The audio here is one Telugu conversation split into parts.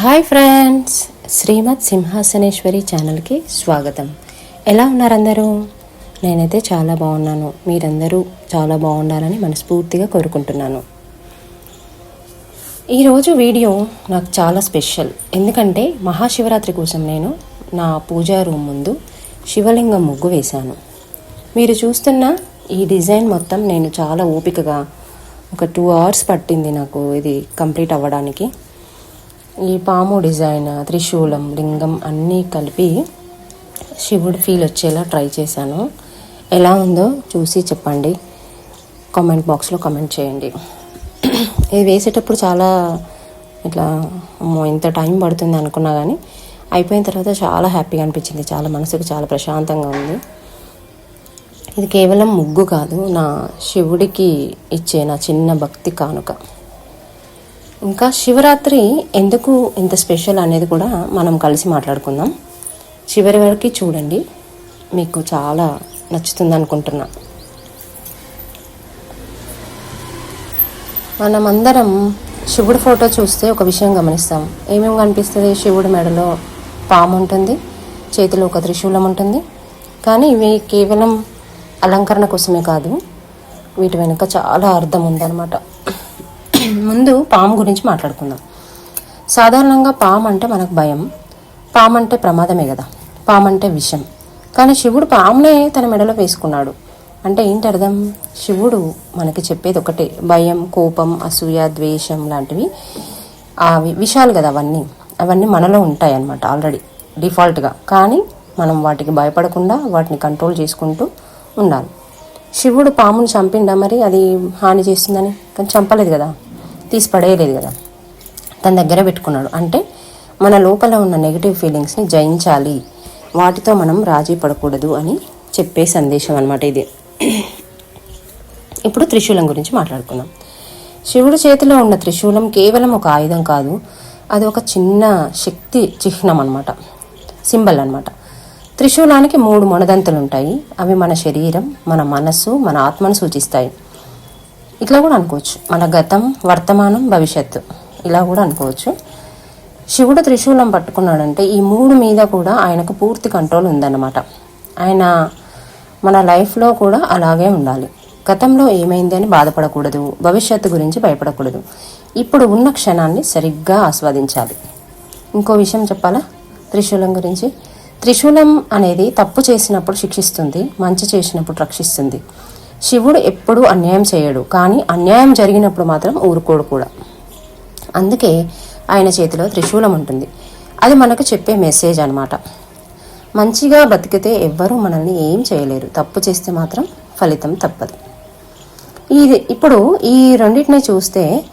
హాయ్ ఫ్రెండ్స్ శ్రీమద్ సింహాసనేశ్వరి ఛానల్కి స్వాగతం. ఎలా ఉన్నారు అందరూ నేనైతే చాలా బాగున్నాను. మీరందరూ చాలా బాగుండాలని మనస్ఫూర్తిగా కోరుకుంటున్నాను. ఈరోజు వీడియో నాకు చాలా స్పెషల్. ఎందుకంటే మహాశివరాత్రి కోసం నేను నా పూజా రూమ్ ముందు శివలింగం ముగ్గు వేశాను. మీరు చూస్తున్న ఈ డిజైన్ మొత్తం నేను చాలా ఓపికగా ఒక టూ అవర్స్ పట్టింది నాకు ఇది కంప్లీట్ అవ్వడానికి. ఈ పాము డిజైన్ త్రిశూలం లింగం అన్నీ కలిపి శివుడు ఫీల్ వచ్చేలా ట్రై చేశాను. ఎలా ఉందో చూసి చెప్పండి. కామెంట్ బాక్స్లో కామెంట్ చేయండి. ఇది వేసేటప్పుడు చాలా ఇట్లా అమ్మో ఇంత టైం పడుతుంది అనుకున్నా కానీ అయిపోయిన తర్వాత చాలా హ్యాపీగా అనిపించింది. చాలా మనసుకు చాలా ప్రశాంతంగా ఉంది. ఇది కేవలం ముగ్గు కాదు నా శివుడికి ఇచ్చే నా చిన్న భక్తి కానుక. ఇంకా శివరాత్రి ఎందుకు ఇంత స్పెషల్ అనేది కూడా మనం కలిసి మాట్లాడుకుందాం. చివరి వరకు చూడండి. మీకు చాలా నచ్చుతుంది అనుకుంటున్నా. మనమందరం శివుడు ఫోటో చూస్తే ఒక విషయం గమనిస్తాం. ఏమేమి కనిపిస్తుంది? శివుడి మెడలో పాము ఉంటుంది. చేతిలో ఒక త్రిశూలం ఉంటుంది. కానీ ఇవి కేవలం అలంకరణ కోసమే కాదు. వీటి వెనుక చాలా అర్థం ఉందన్నమాట. ముందు పాము గురించి మాట్లాడుకుందాం. సాధారణంగా పాము అంటే మనకు భయం. పాము అంటే ప్రమాదమే కదా. పాము అంటే విషం. కానీ శివుడు పామునే తన మెడలో వేసుకున్నాడు. అంటే ఏంటి అర్థం? శివుడు మనకి చెప్పేది ఒకటే. భయం కోపం అసూయ ద్వేషం లాంటివి. అవి విషయాలు కదా అవన్నీ. అవన్నీ మనలో ఉంటాయి అన్నమాట ఆల్రెడీ. డిఫాల్ట్గా. కానీ మనం వాటికి భయపడకుండా వాటిని కంట్రోల్ చేసుకుంటూ ఉండాలి. శివుడు పాముని చంపిండా మరి? అది హాని చేస్తుందని? కానీ చంపలేదు కదా. తీసి పడేయలేదు కదా. తన దగ్గర పెట్టుకున్నాడు. అంటే మన లోపల ఉన్న నెగిటివ్ ఫీలింగ్స్ని జయించాలి. వాటితో మనం రాజీ పడకూడదు అని చెప్పే సందేశం అనమాట ఇది. ఇప్పుడు త్రిశూలం గురించి మాట్లాడుకుందాం. శివుడు చేతిలో ఉన్న త్రిశూలం కేవలం ఒక ఆయుధం కాదు. అది ఒక చిన్న శక్తి చిహ్నం అనమాట సింబల్ అనమాట త్రిశూలానికి మూడు మొనదంతలు ఉంటాయి అవి మన శరీరం మన మనస్సు మన ఆత్మను సూచిస్తాయి. ఇట్లా కూడా అనుకోవచ్చు. మన గతం వర్తమానం భవిష్యత్తు. ఇలా కూడా అనుకోవచ్చు. శివుడు త్రిశూలం పట్టుకున్నాడంటే ఈ మూడు మీద కూడా ఆయనకు పూర్తి కంట్రోల్ ఉందన్నమాట. ఆయన మన లైఫ్లో కూడా అలాగే ఉండాలి. గతంలో ఏమైంది అని బాధపడకూడదు. భవిష్యత్తు గురించి భయపడకూడదు. ఇప్పుడు ఉన్న క్షణాన్ని సరిగ్గా ఆస్వాదించాలి. ఇంకో విషయం చెప్పాలా? త్రిశూలం గురించి. త్రిశూలం అనేది తప్పు చేసినప్పుడు శిక్షిస్తుంది మంచి చేసినప్పుడు రక్షిస్తుంది. శివుడు ఎప్పుడూ అన్యాయం చేయడు. కానీ అన్యాయం జరిగినప్పుడు మాత్రం ఊరుకోడు కూడా. అందుకే ఆయన చేతిలో త్రిశూలం ఉంటుంది. అది మనకు చెప్పే మెసేజ్ అనమాట మంచిగా బతికితే ఎవ్వరూ మనల్ని ఏం చేయలేరు. తప్పు చేస్తే మాత్రం ఫలితం తప్పదు. ఇది ఇప్పుడు ఈ రెండింటిని చూస్తే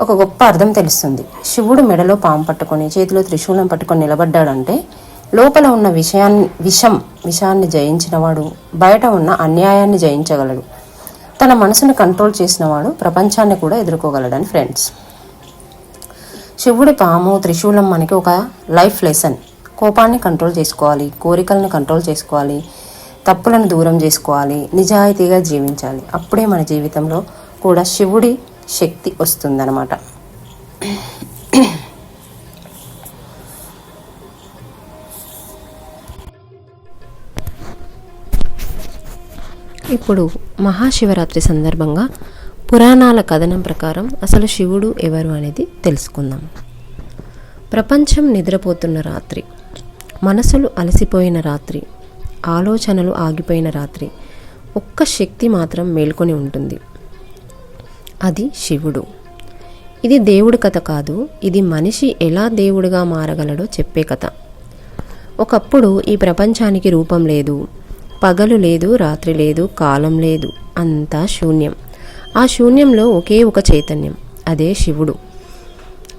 ఒక గొప్ప అర్థం తెలుస్తుంది. శివుడు మెడలో పాము పట్టుకొని చేతిలో త్రిశూలం పట్టుకొని నిలబడ్డాడంటే లోపల ఉన్న విషయాన్ని విషం విషాన్ని జయించినవాడు బయట ఉన్న అన్యాయాన్ని జయించగలడు. తన మనసును కంట్రోల్ చేసినవాడు ప్రపంచాన్ని కూడా ఎదుర్కోగలడని ఫ్రెండ్స్. శివుడి పాము త్రిశూలం మనకి ఒక లైఫ్ లెసన్. కోపాన్ని కంట్రోల్ చేసుకోవాలి కోరికలను కంట్రోల్ చేసుకోవాలి తప్పులను దూరం చేసుకోవాలి నిజాయితీగా జీవించాలి. అప్పుడే మన జీవితంలో కూడా శివుడి శక్తి వస్తుందన్నమాట. ఇప్పుడు మహాశివరాత్రి సందర్భంగా పురాణాల కథనం ప్రకారం అసలు శివుడు ఎవరు అనేది తెలుసుకుందాం. ప్రపంచం నిద్రపోతున్న రాత్రి మనసులు అలసిపోయిన రాత్రి ఆలోచనలు ఆగిపోయిన రాత్రి ఒక్క శక్తి మాత్రం మేల్కొని ఉంటుంది. అది శివుడు. ఇది దేవుడి కథ కాదు ఇది మనిషి ఎలా దేవుడిగా మారగలడో చెప్పే కథ. ఒకప్పుడు ఈ ప్రపంచానికి రూపం లేదు పగలు లేదు రాత్రి లేదు కాలం లేదు అంతా శూన్యం. ఆ శూన్యంలో ఒకే ఒక చైతన్యం అదే శివుడు.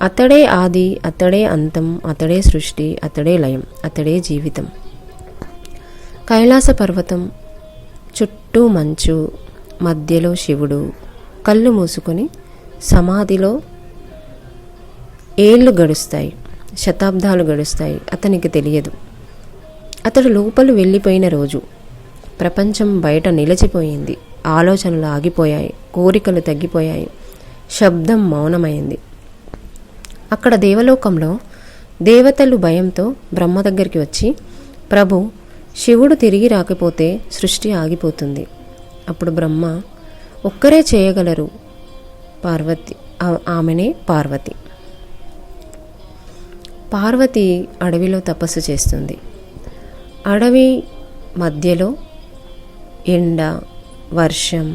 అతడే ఆది అతడే అంతం అతడే సృష్టి అతడే లయం అతడే జీవితం. కైలాస పర్వతం చుట్టూ మంచు మధ్యలో శివుడు కళ్ళు మూసుకొని సమాధిలో ఏళ్ళు గడుస్తాయి శతాబ్దాలు గడుస్తాయి అతనికి తెలియదు. అతడు లోపల వెళ్ళిపోయిన రోజు. ప్రపంచం బయట నిలిచిపోయింది. ఆలోచనలు ఆగిపోయాయి. కోరికలు తగ్గిపోయాయి. శబ్దం మౌనమైంది. అక్కడ దేవలోకంలో దేవతలు భయంతో బ్రహ్మ దగ్గరికి వచ్చి ప్రభు శివుడు తిరిగి రాకపోతే సృష్టి ఆగిపోతుంది. అప్పుడు బ్రహ్మ ఒక్కరే చేయగలరు? పార్వతి ఆమెనే పార్వతి. పార్వతి అడవిలో తపస్సు చేస్తుంది. అడవి మధ్యలో ఎండ వర్షం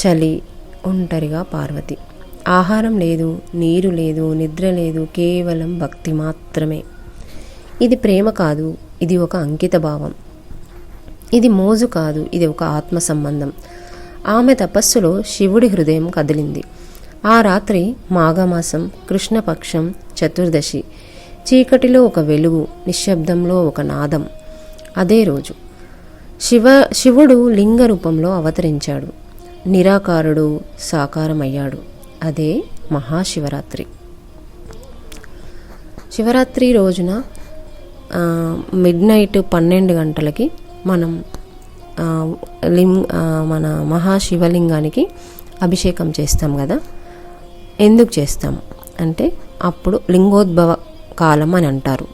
చలి ఒంటరిగా పార్వతి. ఆహారం లేదు నీరు లేదు నిద్ర లేదు కేవలం భక్తి మాత్రమే. ఇది ప్రేమ కాదు ఇది ఒక అంకిత భావం ఇది మోజు కాదు ఇది ఒక ఆత్మ సంబంధం ఆమె తపస్సులో శివుడి హృదయం కదిలింది. ఆ రాత్రి మాఘమాసం కృష్ణపక్షం చతుర్దశి. చీకటిలో ఒక వెలుగు నిశ్శబ్దంలో ఒక నాదం. అదే రోజు. శివ శివుడు లింగ రూపంలో అవతరించాడు. నిరాకారుడు సాకారమయ్యాడు. అదే మహాశివరాత్రి. శివరాత్రి రోజున మిడ్ నైట్ పన్నెండు గంటలకి మనం లింగ్ మన మహాశివలింగానికి అభిషేకం చేస్తాం కదా? ఎందుకు చేస్తాం? అంటే అప్పుడు లింగోద్భవ కాలం అని అంటారు.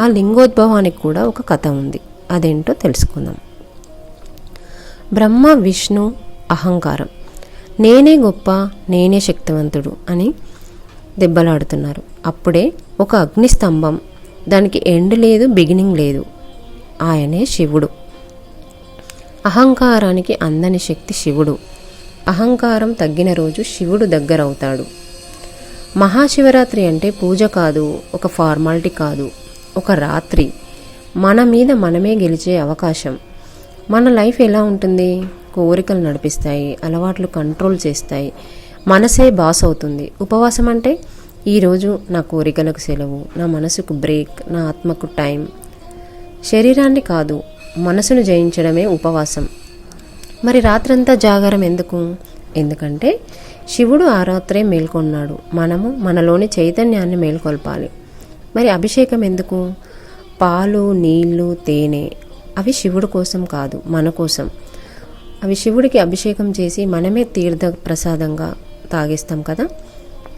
ఆ లింగోద్భవానికి కూడా ఒక కథ ఉంది. అదేంటో తెలుసుకుందాం. బ్రహ్మ విష్ణు అహంకారం. నేనే గొప్ప నేనే శక్తివంతుడు అని దెబ్బలాడుతున్నారు. అప్పుడే ఒక అగ్నిస్తంభం దానికి ఎండ్ లేదు బిగినింగ్ లేదు. ఆయనే శివుడు. అహంకారానికి అందని శక్తి శివుడు. అహంకారం తగ్గిన రోజు శివుడు దగ్గరవుతాడు. మహాశివరాత్రి అంటే పూజ కాదు ఒక ఫార్మాలిటీ కాదు ఒక రాత్రి. మన మీద మనమే గెలిచే అవకాశం. మన లైఫ్ ఎలా ఉంటుంది? కోరికలు నడిపిస్తాయి అలవాట్లు కంట్రోల్ చేస్తాయి మనసే బాస్ అవుతుంది. ఉపవాసం అంటే ఈరోజు నా కోరికలకు సెలవు నా మనసుకు బ్రేక్ నా ఆత్మకు టైం. శరీరాన్ని కాదు మనసును జయించడమే ఉపవాసం. మరి రాత్రంతా జాగారం ఎందుకు? ఎందుకంటే శివుడు ఆ రాత్రే మేల్కొన్నాడు. మనము మనలోని చైతన్యాన్ని మేల్కొల్పాలి. మరి అభిషేకం ఎందుకు? పాలు నీళ్ళు తేనె అవి శివుడు కోసం కాదు మన కోసం. అవి శివుడికి అభిషేకం చేసి మనమే తీర్థ ప్రసాదంగా తాగిస్తాం కదా?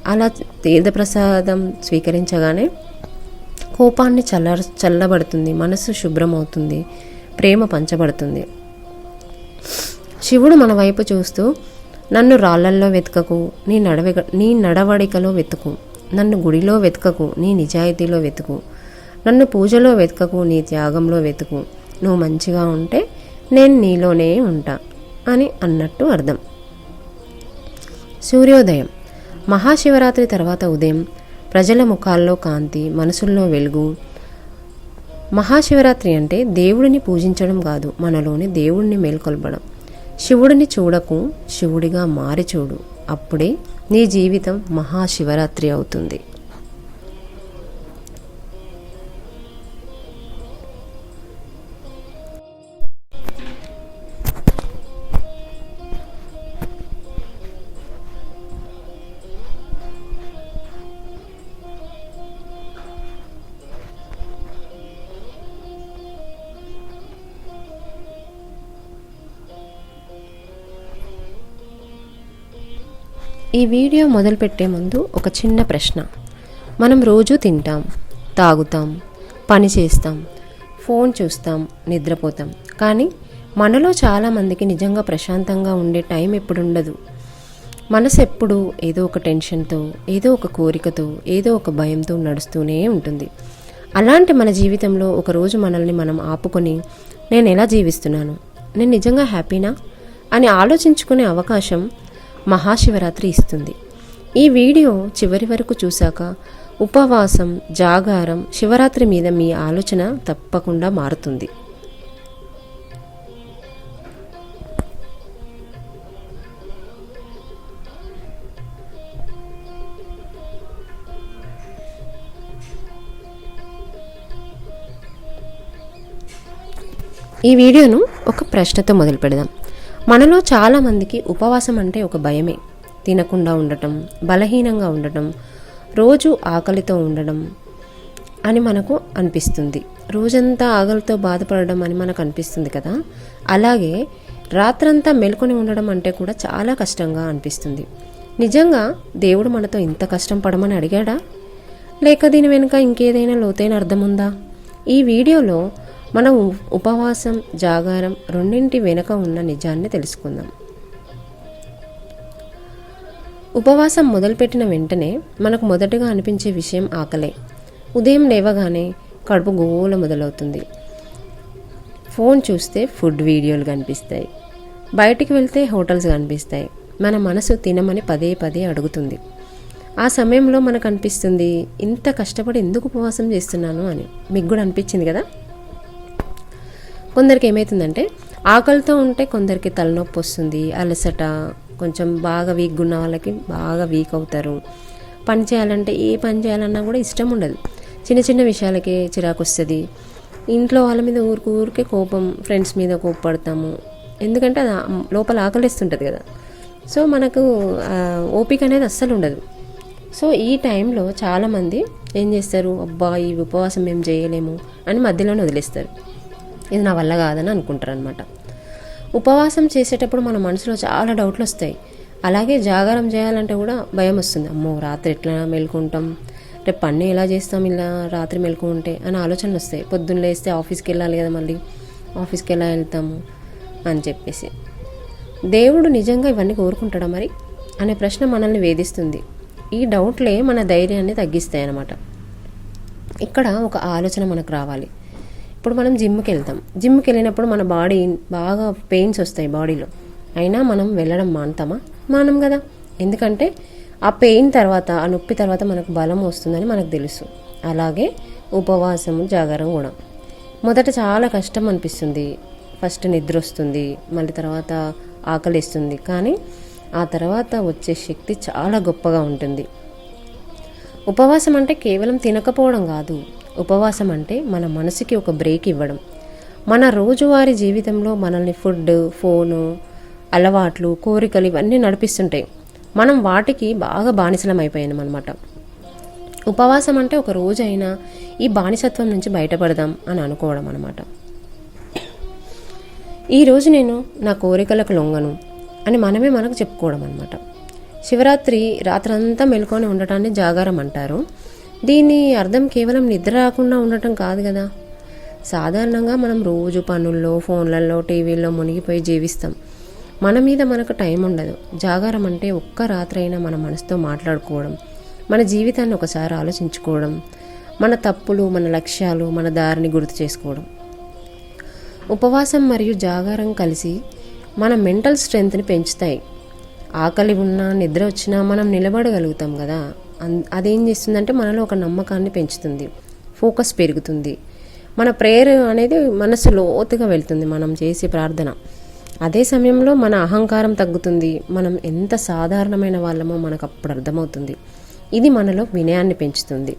అలా తీర్థ ప్రసాదం స్వీకరించగానే కోపాన్ని చల్ల చల్లబడుతుంది మనసు శుభ్రమవుతుంది ప్రేమ పంచబడుతుంది. శివుడు మన వైపు చూస్తూ నన్ను రాళ్ళల్లో వెతకకు నీ నడవ నీ నడవడికలో వెతుకు నన్ను గుడిలో వెతకకు నీ నిజాయితీలో వెతుకు నన్ను పూజలో వెతకకు నీ త్యాగంలో వెతుకు నువ్వు మంచిగా ఉంటే నేను నీలోనే ఉంటా అని అన్నట్టు అర్థం. సూర్యోదయం. మహాశివరాత్రి తర్వాత ఉదయం ప్రజల ముఖాల్లో కాంతి మనసుల్లో వెలుగు. మహాశివరాత్రి అంటే దేవుడిని పూజించడం కాదు మనలోని దేవుడిని మేల్కొల్పడం. శివుడిని చూడకు శివుడిగా మారి చూడు అప్పుడే నీ జీవితం మహాశివరాత్రి అవుతుంది. ఈ వీడియో మొదలుపెట్టే ముందు ఒక చిన్న ప్రశ్న. మనం రోజూ తింటాం తాగుతాం పని చేస్తాం ఫోన్ చూస్తాం నిద్రపోతాం. కానీ మనలో చాలామందికి నిజంగా ప్రశాంతంగా ఉండే టైం ఎప్పుడు ఉండదు మనసు ఎప్పుడు ఏదో ఒక టెన్షన్తో ఏదో ఒక కోరికతో ఏదో ఒక భయంతో నడుస్తూనే ఉంటుంది. అలాంటి మన జీవితంలో ఒకరోజు మనల్ని మనం ఆపుకొని నేను ఎలా జీవిస్తున్నాను? నేను నిజంగా హ్యాపీనా? అని ఆలోచించుకునే అవకాశం మహాశివరాత్రి ఇస్తుంది. ఈ వీడియో చివరి వరకు చూశాక ఉపవాసం జాగారం శివరాత్రి మీద మీ ఆలోచన తప్పకుండా మారుతుంది. ఈ వీడియోను ఒక ప్రశ్నతో మొదలు పెడదాం మనలో చాలామందికి ఉపవాసం అంటే ఒక భయమే. తినకుండా ఉండటం బలహీనంగా ఉండటం రోజు ఆకలితో ఉండడం అని మనకు అనిపిస్తుంది. రోజంతా ఆకలితో బాధపడడం అని మనకు అనిపిస్తుంది కదా? అలాగే రాత్రంతా మెలుకొని ఉండడం అంటే కూడా చాలా కష్టంగా అనిపిస్తుంది. నిజంగా దేవుడు మనతో ఇంత కష్టం పడమని అడిగాడా? లేక దీని వెనుక ఇంకేదైనా లోతైన అర్థం ఉందా? ఈ వీడియోలో మనం ఉపవాసం జాగారం రెండింటి వెనుక ఉన్న నిజాన్ని తెలుసుకుందాం. ఉపవాసం మొదలుపెట్టిన వెంటనే మనకు మొదటగా అనిపించే విషయం ఆకలే. ఉదయం లేవగానే కడుపు గోల మొదలవుతుంది. ఫోన్ చూస్తే ఫుడ్ వీడియోలు కనిపిస్తాయి. బయటికి వెళ్తే హోటల్స్ కనిపిస్తాయి. మన మనసు తినమని పదే పదే అడుగుతుంది. ఆ సమయంలో మనకు అనిపిస్తుంది ఇంత కష్టపడి ఎందుకు ఉపవాసం చేస్తున్నాను? అని. మీకు కూడా అనిపించింది కదా? కొందరికి ఏమవుతుందంటే ఆకలితో ఉంటే కొందరికి తలనొప్పి వస్తుంది అలసట కొంచెం బాగా వీక్గా ఉన్న వాళ్ళకి బాగా వీక్ అవుతారు. పని చేయాలంటే ఏ పని చేయాలన్నా కూడా ఇష్టం ఉండదు. చిన్న చిన్న విషయాలకే చిరాకు వస్తుంది. ఇంట్లో వాళ్ళ మీద ఊరికి ఊరికే కోపం ఫ్రెండ్స్ మీద కోపపడతాము. ఎందుకంటే అది లోపల ఆకలిస్తుంటుంది కదా. సో మనకు ఓపిక అనేది అస్సలు ఉండదు. సో ఈ టైంలో చాలామంది ఏం చేస్తారు అబ్బా ఈ ఉపవాసం మేము చేయలేము అని మధ్యలోనే వదిలేస్తారు. ఇది నా వల్ల కాదని అనుకుంటారు అనమాట ఉపవాసం చేసేటప్పుడు మన మనసులో చాలా డౌట్లు వస్తాయి. అలాగే జాగారం చేయాలంటే కూడా భయం వస్తుంది. అమ్మో రాత్రి ఎట్లా మేల్కుంటాం? రేపు పని ఎలా చేస్తాం ఇలా రాత్రి మేల్కుంటే అని ఆలోచనలు వస్తాయి. పొద్దున్న లేస్తే ఆఫీస్కి వెళ్ళాలి కదా మళ్ళీ. ఆఫీస్కి ఎలా వెళ్తాము అని చెప్పేసి. దేవుడు నిజంగా ఇవన్నీ కోరుకుంటాడా మరి? అనే ప్రశ్న మనల్ని వేధిస్తుంది. ఈ డౌట్లే మన ధైర్యాన్ని తగ్గిస్తాయి అన్నమాట ఇక్కడ ఒక ఆలోచన మనకు రావాలి. ఇప్పుడు మనం జిమ్కి వెళ్తాం. జిమ్కి వెళ్ళినప్పుడు మన బాడీ బాగా పెయిన్స్ వస్తాయి బాడీలో. అయినా మనం వెళ్ళడం మానతామా? మానం కదా. ఎందుకంటే ఆ పెయిన్ తర్వాత ఆ నొప్పి తర్వాత మనకు బలం వస్తుందని మనకు తెలుసు. అలాగే ఉపవాసము జాగారం కూడా. మొదట చాలా కష్టం అనిపిస్తుంది. ఫస్ట్ నిద్ర వస్తుంది మళ్ళీ తర్వాత ఆకలిస్తుంది కానీ ఆ తర్వాత వచ్చే శక్తి చాలా గొప్పగా ఉంటుంది. ఉపవాసం అంటే కేవలం తినకపోవడం కాదు. ఉపవాసం అంటే మన మనసుకి ఒక బ్రేక్ ఇవ్వడం. మన రోజువారీ జీవితంలో మనల్ని ఫుడ్ ఫోను అలవాట్లు కోరికలు ఇవన్నీ నడిపిస్తుంటాయి. మనం వాటికి బాగా బానిసలం అయిపోయాం అనమాట ఉపవాసం అంటే ఒక రోజైనా ఈ బానిసత్వం నుంచి బయటపడదాం అని అనుకోవడం అనమాట ఈరోజు నేను నా కోరికలకు లొంగను అని మనమే మనకు చెప్పుకోవడం అనమాట శివరాత్రి రాత్రంతా మెలుకొని ఉండటాన్ని జాగారం అంటారు. దీని అర్థం కేవలం నిద్ర రాకుండా ఉండటం కాదు కదా. సాధారణంగా మనం రోజు పనుల్లో ఫోన్లలో టీవీల్లో మునిగిపోయి జీవిస్తాం. మన మీద మనకు టైం ఉండదు. జాగారం అంటే ఒక్క రాత్రైనా మన మనసుతో మాట్లాడుకోవడం మన జీవితాన్ని ఒకసారి ఆలోచించుకోవడం మన తప్పులు మన లక్ష్యాలు మన దారిని గుర్తు చేసుకోవడం. ఉపవాసం మరియు జాగారం కలిసి మన మెంటల్ స్ట్రెంగ్త్ని పెంచుతాయి. ఆకలి ఉన్నా నిద్ర వచ్చినా మనం నిలబడగలుగుతాం కదా. అదేం చేస్తుందంటే మనలో ఒక నమ్మకాన్ని పెంచుతుంది. ఫోకస్ పెరుగుతుంది. మన ప్రేయర్ అనేది మనసు లోతుగా వెళ్తుంది మనం చేసే ప్రార్థన. అదే సమయంలో మన అహంకారం తగ్గుతుంది. మనం ఎంత సాధారణమైన వాళ్ళమో మనకు అప్పుడు అర్థమవుతుంది. ఇది మనలో వినయాన్ని పెంచుతుంది.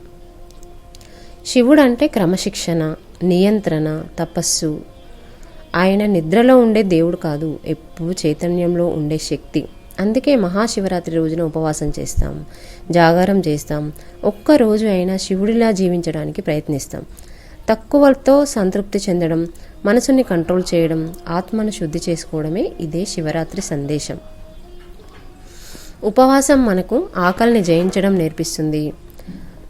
శివుడు అంటే క్రమశిక్షణ నియంత్రణ తపస్సు. ఆయన నిద్రలో ఉండే దేవుడు కాదు ఎప్పుడు చైతన్యంలో ఉండే శక్తి. అందుకే మహాశివరాత్రి రోజున ఉపవాసం చేస్తాం జాగారం చేస్తాం. ఒక్క రోజు అయినా శివుడిలా జీవించడానికి ప్రయత్నిస్తాం. తక్కువతో సంతృప్తి చెందడం మనసుని కంట్రోల్ చేయడం ఆత్మను శుద్ధి చేసుకోవడమే ఇదే శివరాత్రి సందేశం. ఉపవాసం మనకు ఆకలిని జయించడం నేర్పిస్తుంది.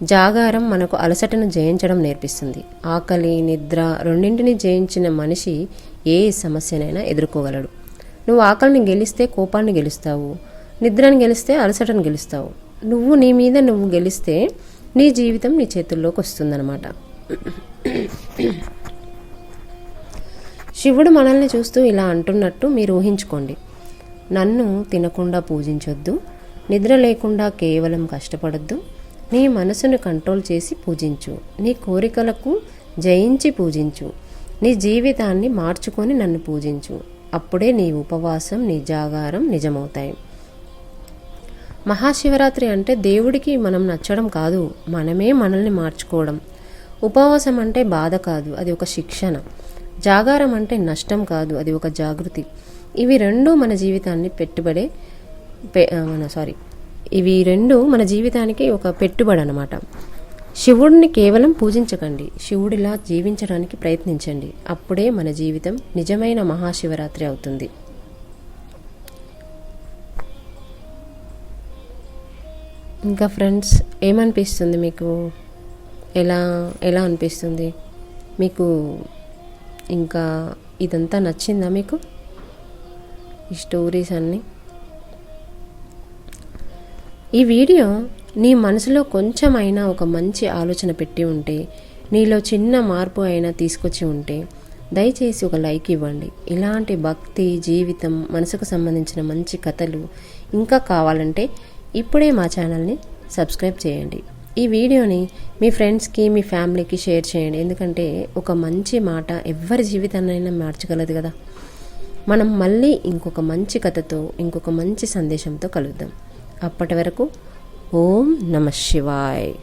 జాగారం మనకు అలసటను జయించడం నేర్పిస్తుంది. ఆకలి నిద్ర రెండింటిని జయించిన మనిషి ఏ సమస్యనైనా ఎదుర్కోగలడు. నువ్వు ఆకలిని గెలిస్తే కోపాన్ని గెలుస్తావు నిద్రను గెలిస్తే అలసటను గెలుస్తావు. నువ్వు నీ మీద నువ్వు గెలిస్తే నీ జీవితం నీ చేతుల్లోకి వస్తుందన్నమాట. శివుడు మనల్ని చూస్తూ ఇలా అంటున్నట్టు మీరు ఊహించుకోండి. నన్ను తినకుండా పూజించొద్దు నిద్ర లేకుండా కేవలం కష్టపడొద్దు నీ మనసును కంట్రోల్ చేసి పూజించు నీ కోరికలకు జయించి పూజించు నీ జీవితాన్ని మార్చుకొని నన్ను పూజించు. అప్పుడే నీ ఉపవాసం నీ జాగారం నిజమవుతాయి. మహాశివరాత్రి అంటే దేవుడికి మనం నచ్చడం కాదు మనమే మనల్ని మార్చుకోవడం. ఉపవాసం అంటే బాధ కాదు అది ఒక శిక్షణ. జాగారం అంటే నష్టం కాదు అది ఒక జాగృతి. ఇవి రెండు మన జీవితాన్ని పెట్టుబడే మన సారీ. ఇవి రెండు మన జీవితానికి ఒక పెట్టుబడి అనమాట శివుడిని కేవలం పూజించకండి. శివుడిలా జీవించడానికి ప్రయత్నించండి. అప్పుడే మన జీవితం నిజమైన మహాశివరాత్రి అవుతుంది. ఇంకా ఫ్రెండ్స్ ఏమనిపిస్తుంది మీకు? ఎలా ఎలా అనిపిస్తుంది? మీకు ఇంకా ఇదంతా నచ్చిందా మీకు? ఈ స్టోరీస్ అన్నీ? ఈ వీడియో నీ మనసులో కొంచెమైనా ఒక మంచి ఆలోచన పెట్టి ఉంటే నీలో చిన్న మార్పు అయినా తీసుకొచ్చి ఉంటే దయచేసి ఒక లైక్ ఇవ్వండి. ఇలాంటి భక్తి జీవితం మనసుకు సంబంధించిన మంచి కథలు ఇంకా కావాలంటే ఇప్పుడే మా ఛానల్ని సబ్స్క్రైబ్ చేయండి. ఈ వీడియోని మీ ఫ్రెండ్స్కి మీ ఫ్యామిలీకి షేర్ చేయండి. ఎందుకంటే ఒక మంచి మాట ఎవరి జీవితాన్నైనా మార్చగలదు కదా. మనం మళ్ళీ ఇంకొక మంచి కథతో ఇంకొక మంచి సందేశంతో కలుద్దాం. అప్పటి వరకు ओम नमः शिवाय।